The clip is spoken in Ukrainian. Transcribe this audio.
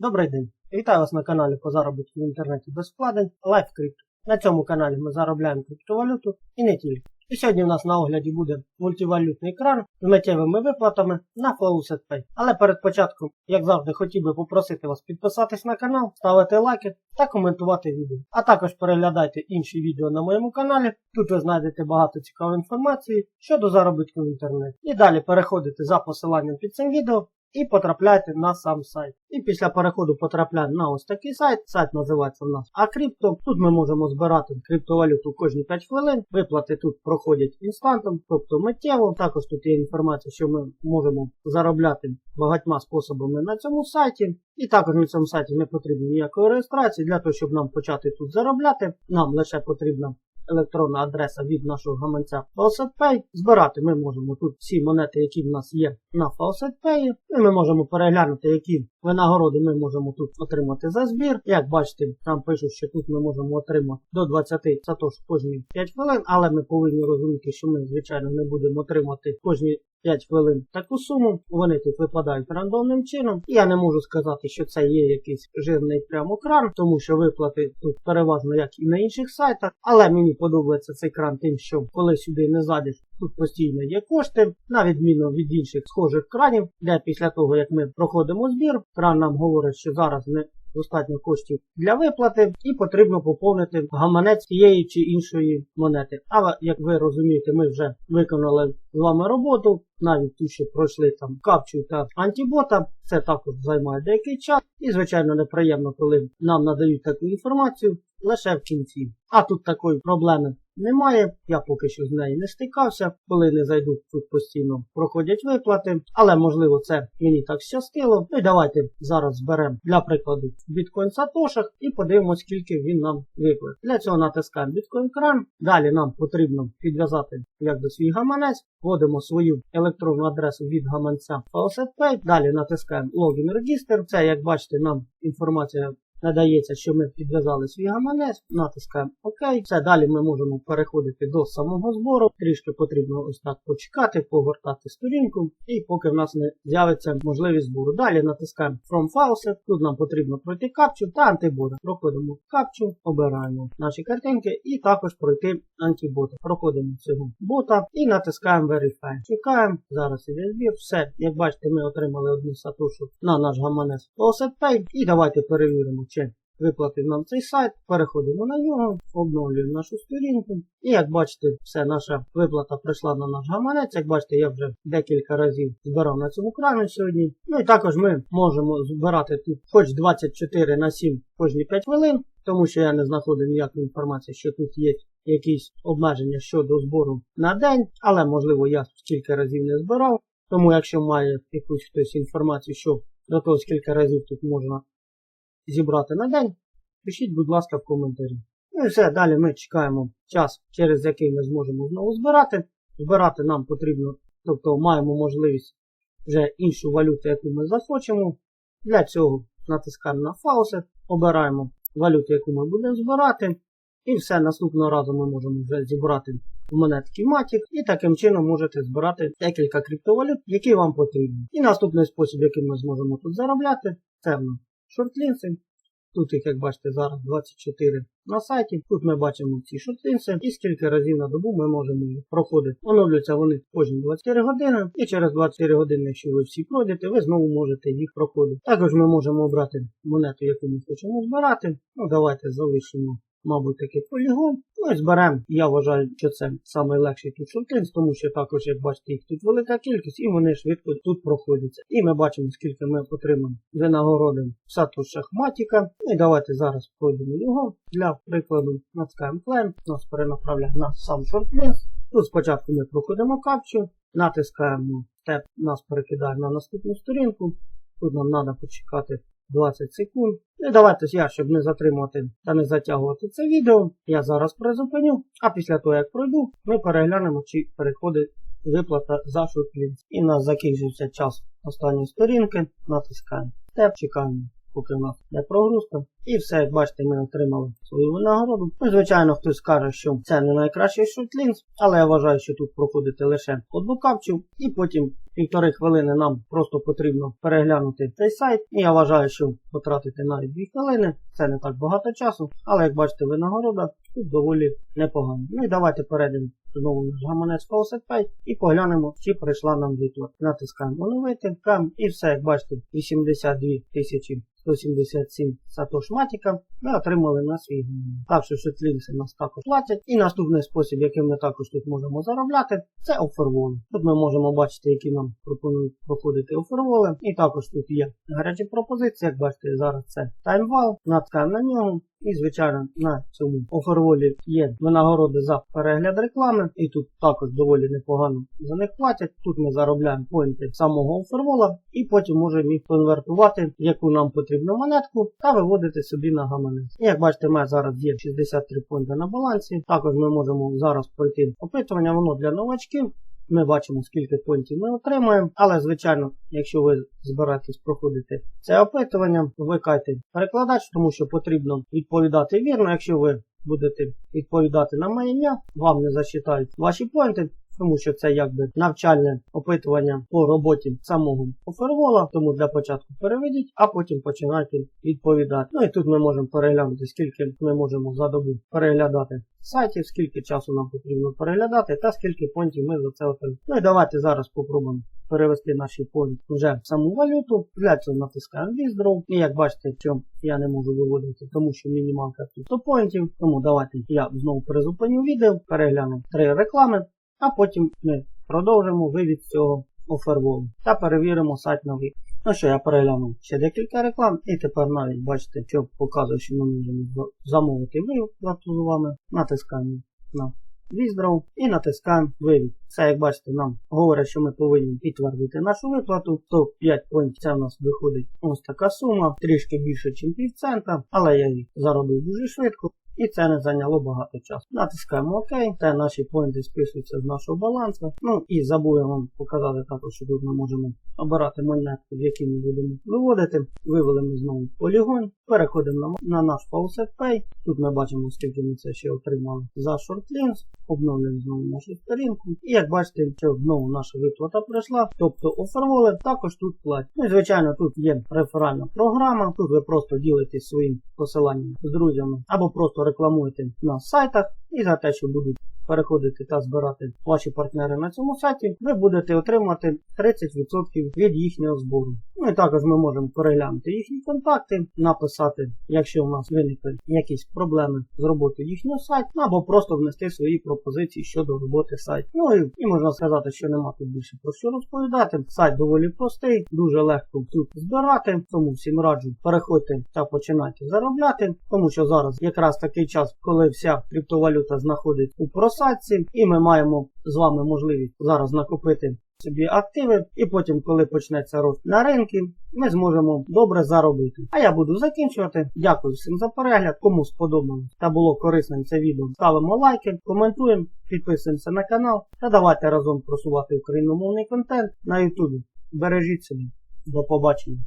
Добрий день! Вітаю вас на каналі по заробітку в інтернеті без вкладень LiveCrypto. На цьому каналі ми заробляємо криптовалюту і не тільки. І сьогодні в нас на огляді буде мультивалютний кран з миттєвими виплатами на Faucet Pay. Але перед початком, як завжди, хотів би попросити вас підписатись на канал, ставити лайки та коментувати відео. А також переглядайте інші відео на моєму каналі. Тут ви знайдете багато цікавої інформації щодо заробітку в інтернеті. І далі переходите за посиланням під цим відео і потрапляєте на сам сайт. І після переходу потрапляємо на ось такий сайт. Сайт називається в нас Акрипто. Тут ми можемо збирати криптовалюту кожні 5 хвилин. Виплати тут проходять інстантом, тобто миттєво. Також тут є інформація, що ми можемо заробляти багатьма способами на цьому сайті. І також на цьому сайті не потрібно ніякої реєстрації. Для того, щоб нам почати тут заробляти, нам лише потрібна електронна адреса від нашого гаманця FaucetPay. Збирати ми можемо тут всі монети, які в нас є на FaucetPay. І ми можемо переглянути, які винагороди ми можемо тут отримати за збір. Як бачите, там пишуть, що тут ми можемо отримати до 20 сатош кожні 5 хвилин, але ми повинні розуміти, що ми, звичайно, не будемо отримати кожні 5 хвилин таку суму. Вони тут випадають рандомним чином. Я не можу сказати, що це є якийсь жирний прямо кран, тому що виплати тут переважно як і на інших сайтах. Але мені подобається цей кран тим, що коли сюди не зайдеш, тут постійно є кошти, на відміну від інших схожих кранів, де після того як ми проходимо збір, кран нам говорить, що зараз не достатньо коштів для виплати, і потрібно поповнити гаманець тієї чи іншої монети. Але, як ви розумієте, ми вже виконали з вами роботу, навіть ті, що пройшли там капчу та антибота, це також займає деякий час. І, звичайно, неприємно, коли нам надають таку інформацію лише в кінці. А тут такої проблеми немає. Я поки що з нею не стикався. Коли не зайду, тут постійно проходять виплати. Але можливо це мені так щастило. Ну і давайте зараз зберемо для прикладу біткоін сатошах і подивимось, скільки він нам виплат. Для цього натискаємо біткоін кран. Далі нам потрібно підв'язати як до свій гаманець. Вводимо свою електронну адресу від гаманця FaucetPay. Далі натискаємо Login Register. Це, як бачите, нам інформація надається, що ми підв'язали свій гаманець, натискаємо ОК. Все, далі ми можемо переходити до самого збору. Трішки потрібно ось так почекати, повертати сторінку, і поки в нас не з'явиться можливість збору. Далі натискаємо From Faucet. Тут нам потрібно пройти капчу та антибота. Проходимо капчу, обираємо наші картинки і також пройти антибота. Проходимо цього бота і натискаємо Verify. Чекаємо. Зараз іде збір. Все, як бачите, ми отримали одну сатошу на наш гаманець Faucet Pay. І давайте перевіримо чи виплатив нам цей сайт. Переходимо на нього, обновлюємо нашу сторінку. І як бачите, все, наша виплата прийшла на наш гаманець. Як бачите, я вже декілька разів збирав на цьому крані сьогодні. Ну і також ми можемо збирати тут хоч 24 на 7 кожні 5 хвилин, тому що я не знаходив ніякої інформації, що тут є якісь обмеження щодо збору на день, але можливо я стільки разів не збирав. Тому якщо має якусь хтось інформацію, що до того скільки разів тут можна зібрати на день, пишіть, будь ласка, в коментарі. Ну і все, далі ми чекаємо час, через який ми зможемо знову збирати. Збирати нам потрібно, тобто маємо можливість вже іншу валюту, яку ми захочемо. Для цього натискаємо на Faucet, обираємо валюту, яку ми будемо збирати. І все, наступного разу ми можемо вже зібрати в монетки Matic і таким чином можете збирати декілька криптовалют, які вам потрібні. І наступний спосіб, яким ми зможемо тут заробляти, це шортлінси. Тут їх, як бачите, зараз 24 на сайті. Тут ми бачимо ці шортлінси і скільки разів на добу ми можемо їх проходити. Оновлюються вони кожні 24 години. І через 24 години, якщо ви всі пройдете, ви знову можете їх проходити. Також ми можемо обрати монету, яку ми хочемо збирати. Ну, Давайте залишимо мабуть, такий полігон. Ну і зберемо. Я вважаю, що це найлегший тут шортинс, тому що також, як бачите, їх тут велика кількість, і вони швидко тут проходяться. І ми бачимо, скільки ми отримаємо винагороди в сатушах Матіка. Ну, і давайте зараз пройдемо його. Для прикладу натискаємо Climb, нас перенаправляє на сам шортлинс. Тут спочатку ми проходимо капчу, натискаємо степ, нас перекидає на наступну сторінку. Тут нам треба почекати 20 секунд. І давайте я, щоб не затримувати та не затягувати це відео, я зараз призупиню, а після того, як пройду, ми переглянемо, чи переходить виплата за шортлінс. І нас закінчується час останньої сторінки. Натискаємо Теп, чекаємо, поки в нас не прогрузка. І все, як бачите, ми отримали свою винагороду. Ну, звичайно, хтось скаже, що це не найкращий шортлінс, але я вважаю, що тут проходити лише одну капчу і потім півтори хвилини нам просто потрібно переглянути цей сайт. Я вважаю, що потратити навіть 2 хвилини це не так багато часу, але як бачите, винагорода тут доволі непогана. Ну і давайте перейдемо знову наш гаманець FaucetPay і поглянемо, чи прийшла нам відповідь. Натискаємо оновити, і все, як бачите, 82 тисячі 177 сатош матіка ми отримали на свій гаманець. Так що шотлінси нас також платять. І наступний спосіб, яким ми також тут можемо заробляти, це оферволи. Тут ми можемо бачити, які нам пропонують проходити оферволи. І також тут є гарячі пропозиції, як бачите, зараз це таймвал, натискаємо на нього. І, звичайно, на цьому оферволі є винагороди за перегляд реклами, і тут також доволі непогано за них платять. Тут ми заробляємо поінти самого офервола і потім можемо їх конвертувати, яку нам потрібну монетку, та виводити собі на гаманець. Як бачите, у мене зараз є 63 поінти на балансі. Також ми можемо зараз пройти опитування, воно для новачків. Ми бачимо, скільки понтів ми отримаємо, але, звичайно, якщо ви збираєтесь проходити це опитування, вмикайте перекладач, тому що потрібно відповідати вірно. Якщо ви будете відповідати на моє ім'я, вам не засчитають ваші поінти, тому що це якби навчальне опитування по роботі самого офервола, тому для початку переведіть, а потім починайте відповідати. Ну і тут ми можемо переглянути, скільки ми можемо за добу переглядати сайтів, скільки часу нам потрібно переглядати та скільки понтів ми за це отримаємо. Ну і давайте зараз спробуємо перевести наші понти вже в саму валюту. Для цього натискаємо Withdraw. І як бачите, що я не можу виводити, тому що мінімалка тут 100 понтів. Тому давайте я знову призупиню відео, переглянемо три реклами, а потім ми продовжимо вивід цього оферволу та перевіримо сайт новий. Ну що, я переглянув ще декілька реклам, і тепер навіть бачите, що показує, що ми можемо замовити виплату з вами. Натискаємо на Withdraw і натискаємо вивід. Це, як бачите, нам говорить, що ми повинні підтвердити нашу виплату. То 5 поінтів це в нас виходить ось така сума, трішки більше, ніж півцента, але я їх заробив дуже швидко. І це не зайняло багато часу. Натискаємо ОК, це наші поінти списуються з нашого балансу. Ну і забув я вам показати також, що тут ми можемо обирати монетку, в якій ми будемо виводити. Вивели ми знову полігон. Переходимо на, на наш Faucet Pay. Тут ми бачимо, скільки ми це ще отримали за ShortLinks. Обновлюємо знову нашу сторінку. І як бачите, що знову наша виплата прийшла. Тобто оферволи також тут платять. Ну і звичайно, тут є реферальна програма. Тут ви просто ділитесь своїм посиланням з друзями або просто рекламуєте на сайтах і за те, що будуть переходити та збирати ваші партнери на цьому сайті, ви будете отримати 30% від їхнього збору. Ну і також ми можемо переглянути їхні контакти, написати, якщо у нас виникли якісь проблеми з роботою їхнього сайту, або просто внести свої пропозиції щодо роботи сайту. Ну і, і можна сказати, що нема тут більше про що розповідати. Сайт доволі простий, дуже легко тут збирати, тому всім раджу переходьте та починайте заробляти, тому що зараз якраз такий час, коли вся криптовалюта знаходить у просадці, і ми маємо з вами можливість зараз накопити собі активи, і потім, коли почнеться рост на ринки, ми зможемо добре заробити. А я буду закінчувати. Дякую всім за перегляд. Кому сподобалось та було корисним це відео, ставимо лайки, коментуємо, підписуємося на канал та давайте разом просувати україномовний контент на ютубі. Бережіть себе. До побачення.